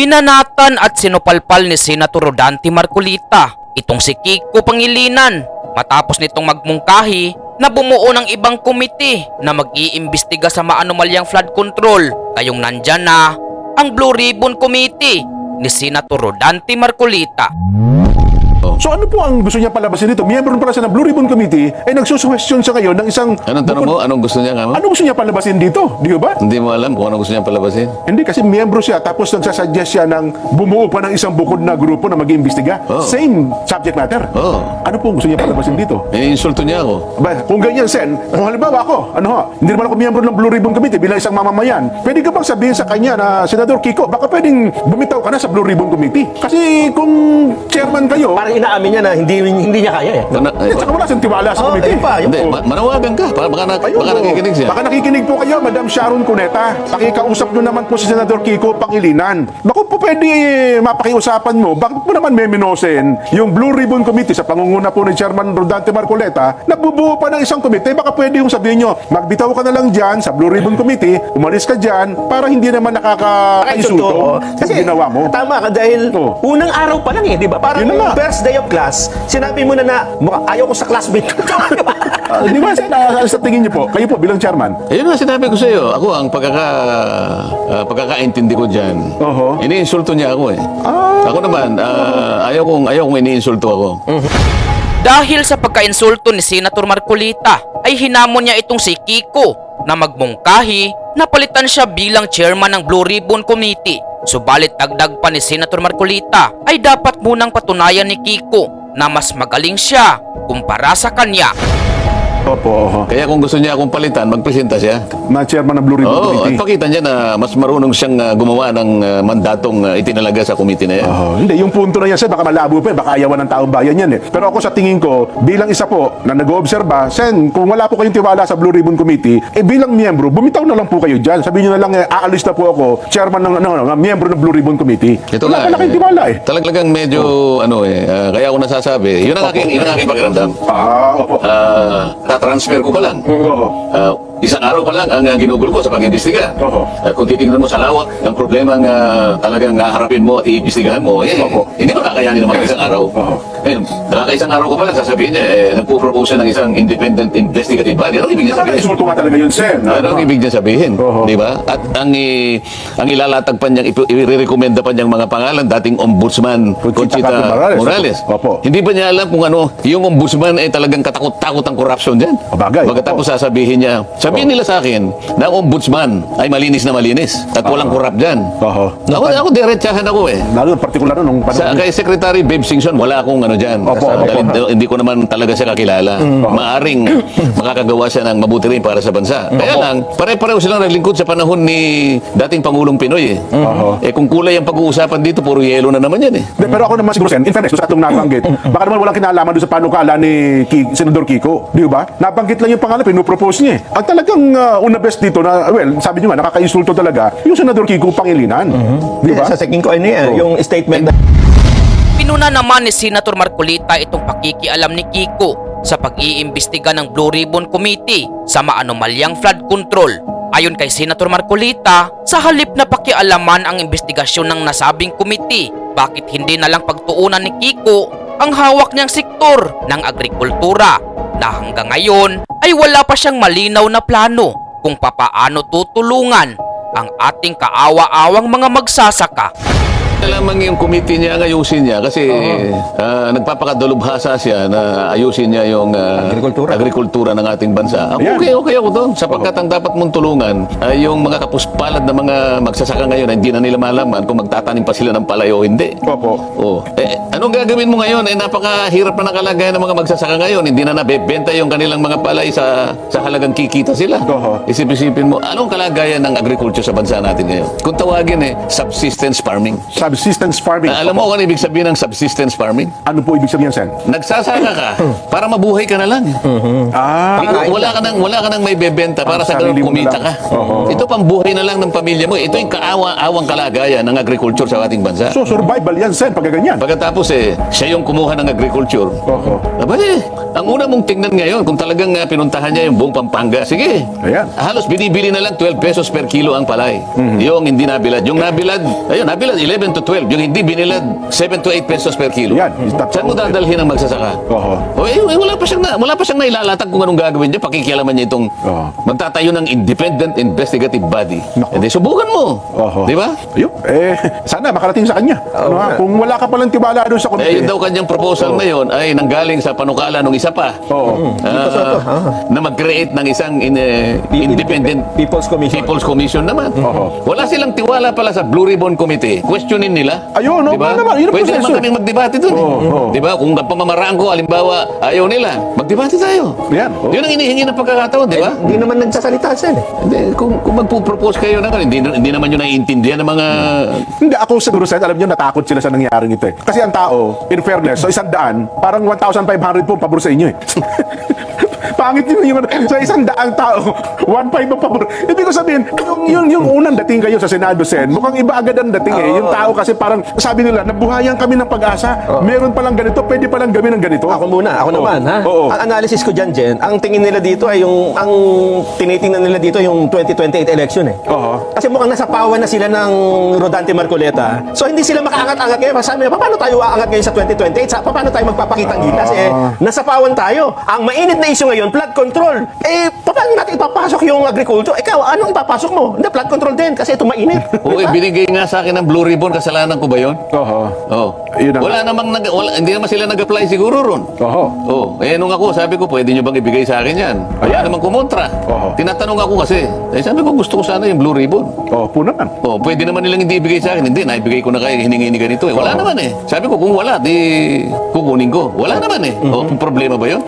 Binanatan at sinupalpal ni Senator Rodante Marcolita itong si Kiko Pangilinan matapos nitong magmungkahi na bumuo ng ibang komite na mag-iimbestiga sa maanomalyang flood control kayong nandyan na ang Blue Ribbon Committee ni Senator Rodante Marcolita. So ano po ang gusto niya palabasin dito? Miyembro pala siya ng Blue Ribbon Committee ay nagsusuwestiyon siya ngayon ng isang... Anong tanong mo? Anong gusto niya nga? Ano gusto niya palabasin dito? Di ba? Hindi mo alam kung anong gusto niya palabasin? Hindi kasi miyembro siya tapos nagsasuggest siya ng bumuo pa ng isang bukod na grupo na mag-iimbestiga. Oh. Same subject matter. Oo. Ano po ang gusto niya palabasin dito? Iniinsulto niya ako. Ba, kung ganyan, Sen, kung halimbawa ako, ano ho, hindi naman ako miyembro ng Blue Ribbon Committee bilang isang mamamayan, pwede ka bang sabihin sa kanya na, Senador Kiko, baka pwedeng bumitaw ka na sa Blue Ribbon Committee? Kasi kung chairman kayo, Parang inaamin niya na hindi hindi niya kaya eh. Mana, eh, saka wala siyang tiwala sa Oh, committee. ayun pa, yun hindi, po. ma- manawagan ka. Baka, baka, na, Ayun baka po. nakikinig siya. Baka nakikinig po kayo, Madam Sharon Cuneta. Pakikausap nyo naman po si Senador Kiko Pangilinan. Bako po pwede eh, mapakiusapan mo, bakit mo naman meminosin yung Blue Ribbon Committee sa pangunguna po ni Chairman Rodante Marcoleta, nagbubuo pa ng isang komite, baka pwede yung sabihin nyo, magbitaw ka na lang dyan sa Blue Ribbon Committee, umalis ka dyan, para hindi naman nakaka-insulto Kasi yung ginawa mo. Tama ka dahil Oo. unang araw pa lang eh, di ba? Parang Yun na nga. first day of class, sinabi mo na na mukha, ayaw ko sa classmate ko. Ah, di ba, Sen, ah, sa tingin nyo po, kayo po bilang chairman, Ayun nga sinabi ko sa iyo. Ako ang pagkaka, ah, pagkakaintindi ko dyan. Oho. Iniinsulto niya ako eh. Ah. Ako naman, ah, ayaw kong, ayaw kong iniinsulto ako. Dahil sa pagkainsulto ni Senator Marcolita ay hinamon niya itong si Kiko na magmungkahi na palitan siya bilang chairman ng Blue Ribbon Committee. Subalit dagdag pa ni Senator Marcolita ay dapat munang patunayan ni Kiko na mas magaling siya kumpara sa kanya. Opo, oho, Kaya kung gusto niya akong palitan, magpresenta siya. na chairman ng Blue Ribbon Oo, at Committee. pakita niya na mas marunong siyang ah, gumawa ng ah, mandatong ah, itinalaga sa committee na yan. Oh, hindi, yung punto na yan, Sen, baka malabo pa, eh, baka ayawan ng taong bayan yan eh. Pero ako sa tingin ko, bilang isa po na nag-oobserba, Sen, kung wala po kayong tiwala sa Blue Ribbon Committee, eh bilang miyembro, bumitaw na lang po kayo dyan. Sabihin nyo na lang, eh, aalis na po ako, chairman ng, ano, ano, miyembro ng Blue Ribbon Committee. Ito wala nga, ka na kayong tiwala eh. Talagang medyo, ano eh, ah, kaya ako nasasabi, yun ang aking, yun ang aking pakiramdam. Ah, opo. Ah, na-transfer ko pa lang. Oo. Ah, isang araw pa lang ang uh, ginugol ko sa pag-imbestiga. Oo. Ah, kung titingnan mo sa lawak ng problema nga talagang haharapin mo at iimbestigahan mo, eh, Opo. hindi mo kakayanin naman isang araw. Oo. Ngayon, nakaka-isang araw ko pa lang sasabihin niya, eh, nagpo-propose ng isang independent investigative body. Ano ibig niya sabihin? Nakaka-insulto nga talaga yun, Sen. Ano ang ibig niya sabihin? Di ba? At ang i, ang ilalatag pa niyang, i-recommenda pa niyang mga pangalan, dating ombudsman Conchita Morales. Morales. Opo. Hindi pa niya alam kung ano, yung ombudsman ay talagang katakot-takot ang corruption dyan. O, bagay. Pagkatapos sasabihin niya, sabihin nila sa akin na ang ombudsman ay malinis na malinis at walang corrupt dyan. Oo. Ako, ako diretsahan ako eh. Lalo, particular nung Sa, panahon. kay Secretary Babe Singson, wala akong ano dyan. Opo, Dahil opo. hindi, hindi ko naman talaga siya kakilala. Maaring makakagawa siya ng mabuti rin para sa bansa. Kaya lang, pare-pareho silang naglingkod sa panahon ni dating Pangulong Pinoy eh. Oho. Eh kung kulay ang pag-uusapan dito, puro yelo na naman yan eh. De, pero ako naman siguro, Sen, in fairness, doon sa atong nabanggit, baka naman walang kinalaman doon sa panukala ni Ki, Senador Kiko. Di ba? Nabanggit lang yung pangalan, pinupropose niya eh. Ang talagang uh, una best dito na, well, sabi niyo nga, nakaka-insulto talaga, yung Senador Kiko Pangilinan. Di ba? Sa second ko, ano yan, Oo. yung statement na Pinuna naman ni Senator Marcolita itong pakikialam ni Kiko sa pag-iimbestiga ng Blue Ribbon Committee sa maanomalyang flood control. Ayon kay Senator Marcolita, sa halip na pakialaman ang investigasyon ng nasabing committee, bakit hindi na lang pagtuunan ni Kiko ang hawak niyang sektor ng agrikultura na hanggang ngayon ay wala pa siyang malinaw na plano kung papaano tutulungan ang ating kaawa-awang mga magsasaka. Lamang yung committee niya ang ayusin niya kasi ah, nagpapakadalubhasa siya na ayusin niya yung ah, Agrikultura. agrikultura ng ating bansa. Ako, Ayan. okay, okay ako doon. Sapagkat ang dapat mong tulungan ay yung mga kapuspalad na mga magsasaka ngayon na hindi na nila malaman kung magtatanim pa sila ng palay o hindi. Opo. Oh, eh, anong gagawin mo ngayon? Eh, napakahirap na ng kalagayan ng mga magsasaka ngayon. Hindi na nabebenta yung kanilang mga palay sa, sa halagang kikita sila. Oho. Isip-isipin mo, anong kalagayan ng agriculture sa bansa natin ngayon? Kung tawagin eh, subsistence farming. Subsistence farming. Ah, alam mo kung ano ibig sabihin ng subsistence farming? Ano po ibig sabihin, Sen? Nagsasaka ka para mabuhay ka na lang. Ah, wala ka nang wala ka nang may bebenta para sa sarili mo ganun kumita lang. ka. Oo. Ito pang buhay na lang ng pamilya mo. Ito yung kaawa-awang kalagayan ng agriculture sa ating bansa. so survival yan, Sen, pagka ganyan. Pagkatapos eh, siya yung kumuha ng agriculture. Oho. Aba eh, ang una mong tingnan ngayon, kung talagang uh, pinuntahan niya yung buong Pampanga, sige. Ayan. Halos binibili na lang 12 pesos per kilo ang palay. Yung hindi nabilad. Yung nabilad, ayun, nabilad 11 to 12. Yung hindi binilad, 7 to 8 pesos per kilo. Yan, Saan mo dadalhin ang magsasaka? Oho. O eh, eh, wala pa siyang na, wala pa siyang nailalatag kung anong gagawin niya. Pakikialaman niya itong Oo. magtatayo ng independent investigative body. Naku. Hindi, subukan mo. Oho. Di ba? Ayun. Eh, sana makarating sa kanya. ano? Kung wala ka palang tiwala doon sa Eh, komite. yun daw kanyang proposal ngayon ay nanggaling sa panukala ng isa pa. Oo. Ah, na mag-create ng isang in, eh, independent People's Commission. People's Commission naman. Oo. Wala silang tiwala pala sa Blue Ribbon Committee. Questionin nila. Ayun, no, Diba? naman. Yun Pwede naman eh. kaming magdebate dun. Oo, eh. oo. Diba? Kung pamamaraan ko, halimbawa, ayaw nila, magdebate tayo. Yan, oo. Yun ang inihingi ng pagkakataon, di ba? Hindi naman nagsasalita siya eh. Hindi, kung, kung magpo-propose kayo naman, hindi, hindi naman yun naiintindihan ng mga... Hindi, ako siguro, Sen, alam nyo, natakot sila sa nangyaring ito eh. Kasi ang tao, in fairness, so isang daan, parang 1,500 po pabor sa inyo eh. Pangit yun yung sa isang daang tao, 1.5 ang pabor. Ibig ko sabihin, yung, yung, yung unang dating kayo sa Senado, Sen, mukhang iba agad ang dating eh. Yung tao kasi parang, sabi nila, nabuhayan kami ng pag-asa, meron palang ganito, pwede palang gawin ng ganito. Ako muna, ako naman, ha? Oo. Ang analysis ko dyan, Jen, ang tingin nila dito ay yung, ang tinitingnan nila dito yung 2028 election eh. Oo. Kasi mukhang nasa pawan na sila ng Rodante Marcoleta. So hindi sila makaangat-angat ngayon. Sabi nila, paano tayo aangat ngayon sa 2028? Sa, paano tayo magpapakita ang gilas? Eh, nasa pawan tayo. Ang mainit na issue ngayon, flood control. Eh, paano natin ipapasok yung agriculture? Ikaw, anong ipapasok mo? Hindi, flood control din kasi ito mainit. Oo, eh, binigay nga sa akin ng Blue Ribbon, kasalanan ko ba yun? Oo. Oo. Yun ang- Wala namang, nag, wala, hindi naman sila nag-apply siguro ron. Oo. Oh, eh nung ako, sabi ko, pwede nyo bang ibigay sa akin yan? Wala namang kumontra. Oo. Tinatanong ako kasi, eh sabi ko, gusto ko sana yung Blue Ribbon. Oo, po naman. Oh, pwede naman nilang hindi ibigay sa akin. Hindi, naibigay ko na kayo, hiningi ni ganito eh. Wala naman eh. Sabi ko, kung wala, di kukunin ko. Wala naman eh. Oh, problema ba yun?